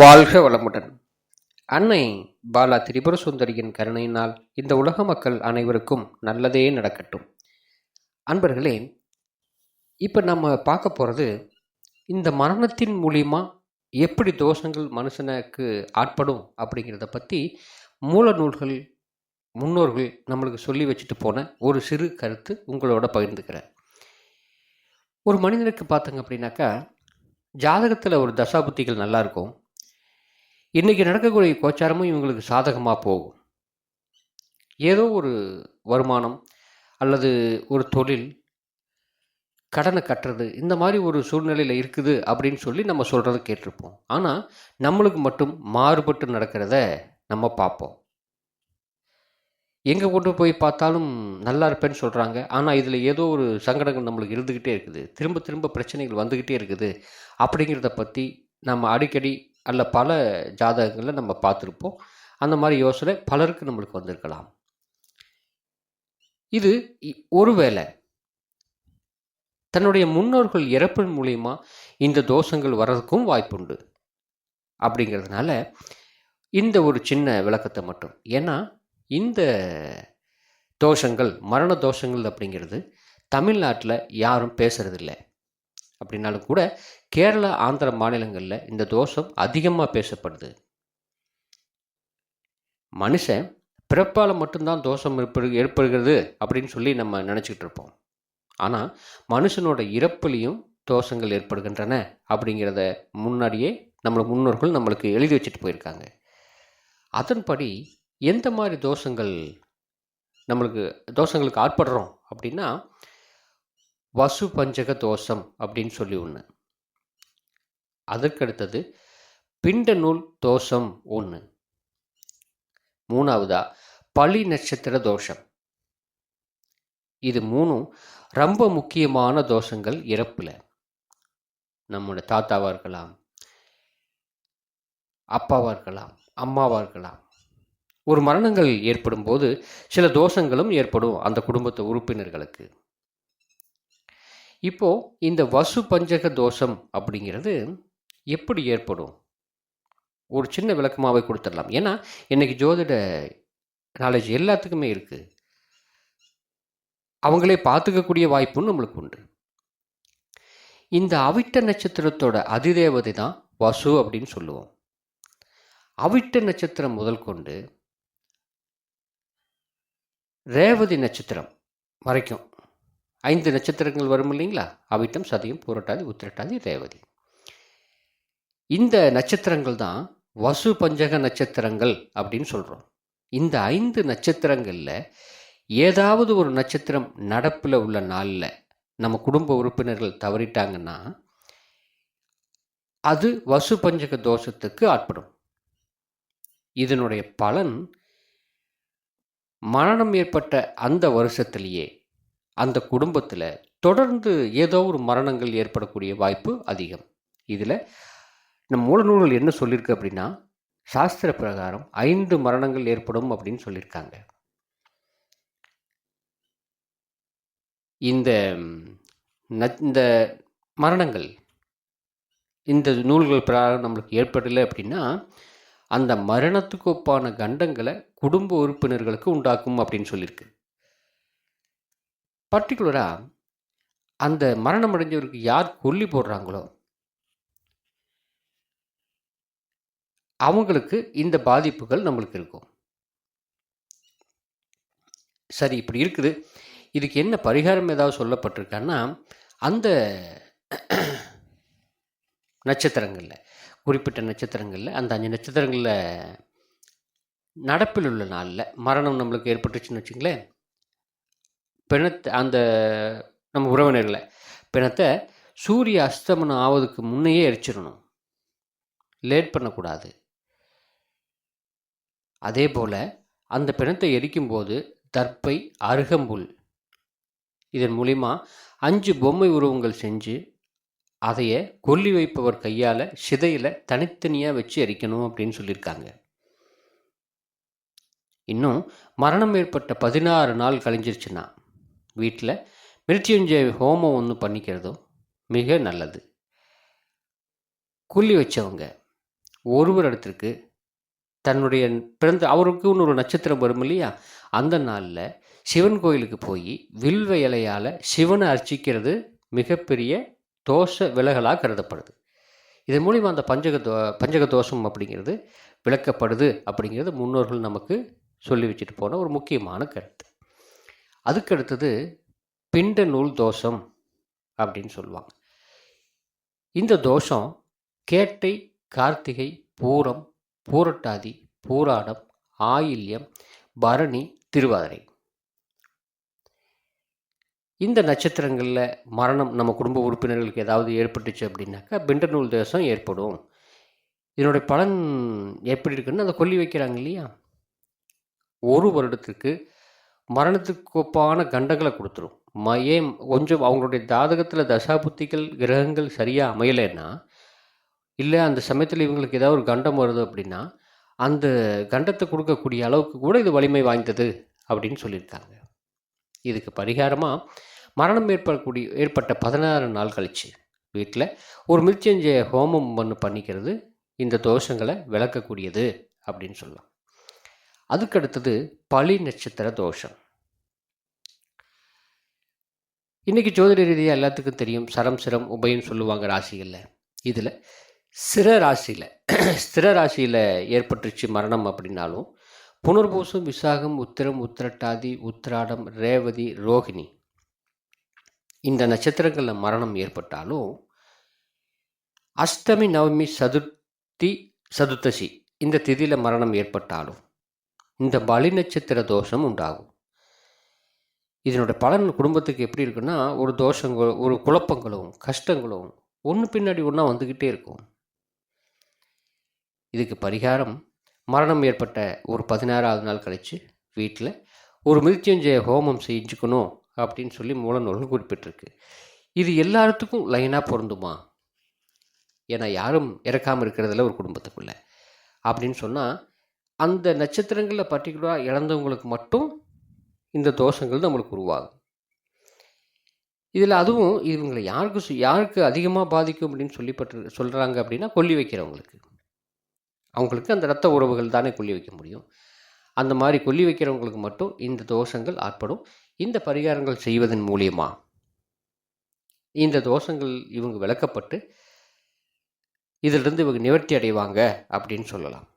வாழ்க வளமுடன். அன்னை பாலா திரிபுர சுந்தரியின் கருணையினால் இந்த உலக மக்கள் அனைவருக்கும் நல்லதே நடக்கட்டும். அன்பர்களே இப்போ நம்ம பார்க்க போகிறது இந்த மரணத்தின் மூலிமா எப்படி தோஷங்கள் மனுஷனுக்கு ஆட்படும் அப்படிங்கிறத பற்றி மூல நூல்கள் முன்னோர்கள் நம்மளுக்கு சொல்லி வச்சுட்டு போன ஒரு சிறு கருத்து உங்களோட பகிர்ந்துக்கிறேன். ஒரு மனிதனுக்கு பார்த்தங்க அப்படின்னாக்கா ஜாதகத்தில் ஒரு தசாபுத்திகள் நல்லாயிருக்கும் இன்றைக்கி நடக்கக்கூடிய கோச்சாரமும் இவங்களுக்கு சாதகமாக போகும். ஏதோ ஒரு வருமானம் அல்லது ஒரு தொழில் கடனை கட்டுறது இந்த மாதிரி ஒரு சூழ்நிலையில் இருக்குது அப்படின்னு சொல்லி நம்ம சொல்கிறத கேட்டிருப்போம். ஆனால் நம்மளுக்கு மட்டும் மாறுபட்டு நடக்கிறத நம்ம பார்ப்போம். எங்கே கொண்டு போய் பார்த்தாலும் நல்லா இருப்பேன்னு சொல்கிறாங்க ஆனால் இதில் ஏதோ ஒரு சங்கடங்கள் நம்மளுக்கு இருந்துக்கிட்டே இருக்குது. திரும்ப திரும்ப பிரச்சனைகள் வந்துக்கிட்டே இருக்குது. அப்படிங்கிறத பற்றி நம்ம அடிக்கடி அல்ல பல ஜாதகங்களில் நம்ம பார்த்துருப்போம். அந்த மாதிரி யோசனை பலருக்கு நம்மளுக்கு வந்திருக்கலாம். இது இ- ஒருவேளை தன்னுடைய முன்னோர்கள் இறப்பின் மூலியமா இந்த தோஷங்கள் வர்றதுக்கும் வாய்ப்புண்டு. அப்படிங்கிறதுனால இந்த ஒரு சின்ன விளக்கத்தை மட்டும். ஏன்னா இந்த தோஷங்கள் மரண தோஷங்கள் அப்படிங்கிறது தமிழ்நாட்டில் யாரும் பேசுறதில்லை. அப்படின்னாலும் கூட கேரளா ஆந்திர மாநிலங்களில் இந்த தோஷம் அதிகமாக பேசப்படுது. மனுஷன் பிறப்பால் மட்டும்தான் தோஷம் ஏற்படு ஏற்படுகிறது அப்படின்னு சொல்லி நம்ம நினச்சிக்கிட்டு இருப்போம். ஆனால் மனுஷனோட இறப்புலையும் தோஷங்கள் ஏற்படுகின்றன அப்படிங்கிறத முன்னாடியே நம்மளை முன்னோர்கள் நம்மளுக்கு எழுதி வச்சுட்டு போயிருக்காங்க. அதன்படி எந்த மாதிரி தோஷங்கள் நம்மளுக்கு தோஷங்களுக்கு ஆட்படுறோம் அப்படின்னா வசு பஞ்சக தோஷம் அப்படின்னு சொல்லி ஒன்று அதற்கடுத்தது பிண்ட நூல் தோஷம் ஒன்று மூணாவதா பழி நட்சத்திர தோஷம். இது மூணும் ரொம்ப முக்கியமான தோஷங்கள் இறப்பில். நம்மளோட தாத்தாவாக இருக்கலாம் அப்பாவாக இருக்கலாம் அம்மாவாக இருக்கலாம். ஒரு மரணங்கள் ஏற்படும் போது சில தோஷங்களும் ஏற்படும் அந்த குடும்பத்து உறுப்பினர்களுக்கு. இப்போது இந்த வசு பஞ்சக தோஷம் அப்படிங்கிறது எப்படி ஏற்படும்? ஒரு சின்ன விளக்கமாகவே கொடுத்துடலாம். ஏன்னா இன்னைக்கு ஜோதிட நாலேஜ் எல்லாத்துக்குமே இருக்குது அவங்களே பார்த்துக்கக்கூடிய வாய்ப்பும் நம்மளுக்கு உண்டு. இந்த அவிட்ட நட்சத்திரத்தோட அதிதேவதை தான் வசு அப்படின்னு சொல்லுவோம். அவிட்ட நட்சத்திரம் முதல் கொண்டு ரேவதி நட்சத்திரம் வரைக்கும் ஐந்து நட்சத்திரங்கள் வரும் இல்லைங்களா? அவிட்டம் சதயம் புரட்டாதி உத்திரட்டாதி ரேவதி. இந்த நட்சத்திரங்கள் தான் வசு பஞ்சக நட்சத்திரங்கள் அப்படின்னு சொல்கிறோம் இந்த ஐந்து நட்சத்திரங்களில் ஏதாவது ஒரு நட்சத்திரம் நடப்பில் உள்ள நாளில் நம்ம குடும்ப உறுப்பினர்கள் தவறிட்டாங்கன்னா அது வசு பஞ்சக தோஷத்துக்கு ஆட்படும். இதனுடைய பலன் மரணம் ஏற்பட்ட அந்த வருஷத்திலேயே அந்த குடும்பத்தில் தொடர்ந்து ஏதோ ஒரு மரணங்கள் ஏற்படக்கூடிய வாய்ப்பு அதிகம். இதில் நம் மூலநூல்கள் என்ன சொல்லியிருக்கு அப்படின்னா சாஸ்திர பிரகாரம் ஐந்து மரணங்கள் ஏற்படும் அப்படின்னு சொல்லியிருக்காங்க இந்த இந்த மரணங்கள் இந்த நூல்கள் பிரகாரம் நம்மளுக்கு ஏற்படலை அப்படின்னா அந்த மரணத்துக்கு ஒப்பான கண்டங்களை குடும்ப உறுப்பினர்களுக்கு உண்டாக்கும் அப்படின்னு சொல்லியிருக்கு பர்டிகுலராக அந்த மரணம் அடைஞ்சவருக்கு யார் கொல்லி போடுறாங்களோ அவங்களுக்கு இந்த பாதிப்புகள் நம்மளுக்கு இருக்கும். சரி இப்படி இருக்குது. இதுக்கு என்ன பரிகாரம் ஏதாவது சொல்லப்பட்டிருக்கான்னா அந்த நட்சத்திரங்களில் குறிப்பிட்ட நட்சத்திரங்களில் அந்த அஞ்சு நட்சத்திரங்களில் நடப்பில் உள்ள நாளில் மரணம் நம்மளுக்கு ஏற்பட்டுச்சுன்னு வச்சுங்களேன் பிணத்தை அந்த நம்ம உறவினர்களை பிணத்தை சூரிய அஸ்தமனம் ஆவதுக்கு முன்னையே எரிச்சிடணும். லேட் பண்ணக்கூடாது. அதே போல் அந்த பிணத்தை எரிக்கும்போது தர்ப்பை அருகம்புல். இதன் மூலிமா அஞ்சு பொம்மை உருவங்கள் செஞ்சு அதைய கொல்லி வைப்பவர் கையால் சிதையில் தனித்தனியாக வச்சு எரிக்கணும் அப்படின்னு சொல்லியிருக்காங்க. இன்னும் மரணம் ஏற்பட்ட பதினாறு நாள் கழிஞ்சிருச்சுன்னா வீட்டில் மிருத்யுஞ்சய ஹோமம் ஒன்று பண்ணிக்கிறதும் மிக நல்லது. கொல்லி வச்சவங்க ஒருவர் இடத்திற்கு தன்னுடைய பிறந்த அவருக்கு ஒரு நட்சத்திரம் வரும் இல்லையா? அந்த நாளில் சிவன் கோயிலுக்கு போய் வில்வ இலையால் சிவனை அர்ச்சிக்கிறது மிகப்பெரிய தோஷ விலகலாக கருதப்படுது. இதன் மூலிமா அந்த பஞ்சக தோ பஞ்சக தோஷம் அப்படிங்கிறது விளக்கப்படுது அப்படிங்கிறது முன்னோர்கள் நமக்கு சொல்லி வச்சுட்டு போன ஒரு முக்கியமான கருத்து. அதுக்கு அடுத்தது பிண்ட நூல் தோஷம் அப்படின்னு சொல்லுவாங்க. இந்த தோஷம் கேட்டை கார்த்திகை பூரம் பூரட்டாதி பூராடம் ஆயில்யம் பரணி திருவாதிரை. இந்த நட்சத்திரங்களில் மரணம் நம்ம குடும்ப உறுப்பினர்களுக்கு ஏதாவது ஏற்பட்டுச்சு அப்படின்னாக்கா பிண்ட நூல் தோஷம் ஏற்படும். இதனுடைய பலன் எப்படி இருக்குன்னு அதை கொல்லி வைக்கிறாங்க இல்லையா? ஒரு வருடத்துக்கு மரணத்துக்கு ஒப்பான கண்டங்களை கொடுத்துரும். ம ஏன் கொஞ்சம் அவங்களுடைய ஜாதகத்தில் தசாபுத்திகள் கிரகங்கள் சரியாக அமையலைன்னா இல்லை அந்த சமயத்தில் இவங்களுக்கு ஏதாவது ஒரு கண்டம் வருது அப்படின்னா அந்த கண்டத்தை கொடுக்கக்கூடிய அளவுக்கு கூட இது வலிமை வாய்ந்தது அப்படின்னு சொல்லியிருக்காங்க. இதுக்கு பரிகாரமாக மரணம் ஏற்படக்கூடிய ஏற்பட்ட பதினாறு நாள் கழிச்சு வீட்டில் ஒரு மிருச்சஞ்சய ஹோமம் ஒன்று பண்ணிக்கிறது இந்த தோஷங்களை விளக்கக்கூடியது அப்படின்னு சொல்லலாம். அதுக்கடுத்தது பழி நட்சத்திர தோஷம். இன்றைக்கி ஜோதிட ரீதியாக எல்லாத்துக்கும் தெரியும். சரம் சிரம் உபயம் சொல்லுவாங்க ராசிகளில். இதில் சிற ராசியில் ஸ்திர ராசியில் ஏற்பட்டுச்சு மரணம் அப்படின்னாலும் புனர்பூசம் விசாகம் உத்திரம் உத்திரட்டாதி உத்திராடம் ரேவதி ரோகிணி இந்த நட்சத்திரங்களில் மரணம் ஏற்பட்டாலும் அஷ்டமி நவமி சதுர்த்தி சதுர்த்தசி இந்த திதியில் மரணம் ஏற்பட்டாலும் இந்த பலி நட்சத்திர தோஷம் உண்டாகும். இதனோட பலன் குடும்பத்துக்கு எப்படி இருக்குன்னா ஒரு தோஷங்கள் ஒரு குழப்பங்களும் கஷ்டங்களும் ஒன்று பின்னாடி ஒன்றா வந்துக்கிட்டே இருக்கும். இதுக்கு பரிகாரம் மரணம் ஏற்பட்ட ஒரு பதினாறாவது நாள் கழித்து வீட்டில் ஒரு மிருத்யுஞ்சய ஹோமம் செஞ்சுக்கணும் அப்படின்னு சொல்லி மூலநூல்கள் குறிப்பிட்டிருக்கு. இது எல்லாத்துக்கும் லைனாக பொருந்துமா? ஏன்னா யாரும் இறக்காமல் இருக்கிறதில்ல ஒரு குடும்பத்துக்குள்ளே. அப்படின்னு சொன்னால் அந்த நட்சத்திரங்களில் பர்டிகுலராக இழந்தவங்களுக்கு மட்டும் இந்த தோஷங்கள் நம்மளுக்கு உருவாகும். இதில் அதுவும் இவங்களை யாருக்கு சு- யாருக்கு அதிகமாக பாதிக்கும் அப்படின்னு சொல்லிப்பட்டு சொல்கிறாங்க அப்படின்னா கொல்லி வைக்கிறவங்களுக்கு. அவங்களுக்கு அந்த இரத்த உறவுகள் தானே கொல்லி வைக்க முடியும். அந்த மாதிரி கொல்லி வைக்கிறவங்களுக்கு மட்டும் இந்த தோஷங்கள் ஆட்படும். இந்த பரிகாரங்கள் செய்வதன் மூலியமாக இந்த தோஷங்கள் இவங்க விளக்கப்பட்டு இதிலிருந்து இவங்க நிவர்த்தி அடைவாங்க அப்படின்னு சொல்லலாம்.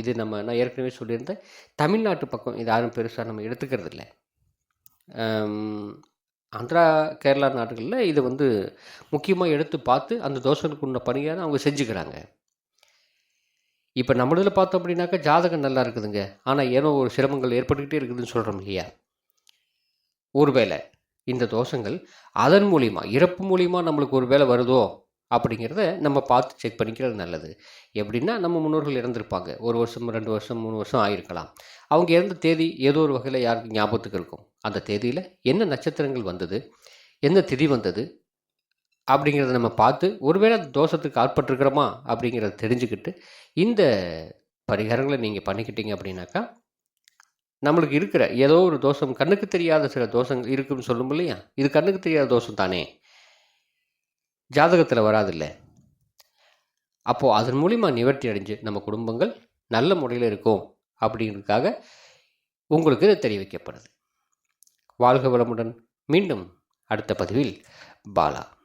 இது நம்ம நான் ஏற்கனவே சொல்லியிருந்தேன். தமிழ்நாட்டு பக்கம் இது யாரும் பெருசாக நம்ம எடுத்துக்கிறது இல்லை ஆந்திரா கேரளா நாடுகளில் இதை வந்து முக்கியமாக எடுத்து பார்த்து அந்த தோஷங்களுக்கு உள்ள பணியாக அவங்க செஞ்சுக்கிறாங்க. இப்போ நம்மளதில் பார்த்தோம் அப்படின்னாக்கா ஜாதகம் நல்லா இருக்குதுங்க. ஆனால் ஏனோ ஒரு சிரமங்கள் ஏற்பட்டுக்கிட்டே இருக்குதுன்னு சொல்கிறோம் இல்லையா? ஒருவேளை இந்த தோஷங்கள் அதன் மூலிமா இறப்பு மூலிமா நம்மளுக்கு ஒரு வேலை வருதோ? அப்படிங்கிறத நம்ம பார்த்து செக் பண்ணிக்கிறது நல்லது. எப்படின்னா நம்ம முன்னோர்கள் இறந்துருப்பாங்க. ஒரு வருஷம் ரெண்டு வருஷம் மூணு வருஷம் ஆயிருக்கலாம். அவங்க இறந்த தேதி ஏதோ ஒரு வகையில் யாருக்கு ஞாபகத்துக்கு இருக்கும். அந்த தேதியில் என்ன நட்சத்திரங்கள் வந்தது? என்ன திதி வந்தது? அப்படிங்கிறத நம்ம பார்த்து ஒருவேளை அந்த தோஷத்துக்கு ஆட்பட்டிருக்கிறோமா? அப்படிங்கிறத தெரிஞ்சுக்கிட்டு இந்த பரிகாரங்களை நீங்கள் பண்ணிக்கிட்டீங்க அப்படின்னாக்கா நம்மளுக்கு இருக்கிற ஏதோ ஒரு தோஷம் கண்ணுக்கு தெரியாத சில தோஷங்கள் இருக்குன்னு சொல்லும் இல்லையா? இது கண்ணுக்கு தெரியாத தோஷம் தானே? ஜாதகத்தில் வராதில்ல. அப்போது அதன் மூலிமா நிவர்த்தி அடைஞ்சு நம்ம குடும்பங்கள் நல்ல முறையில் இருக்கும் அப்படிங்கிறதுக்காக உங்களுக்கு இது தெரிவிக்கப்படுது. வாழ்க வளமுடன். மீண்டும் அடுத்த பதிவில் பாலா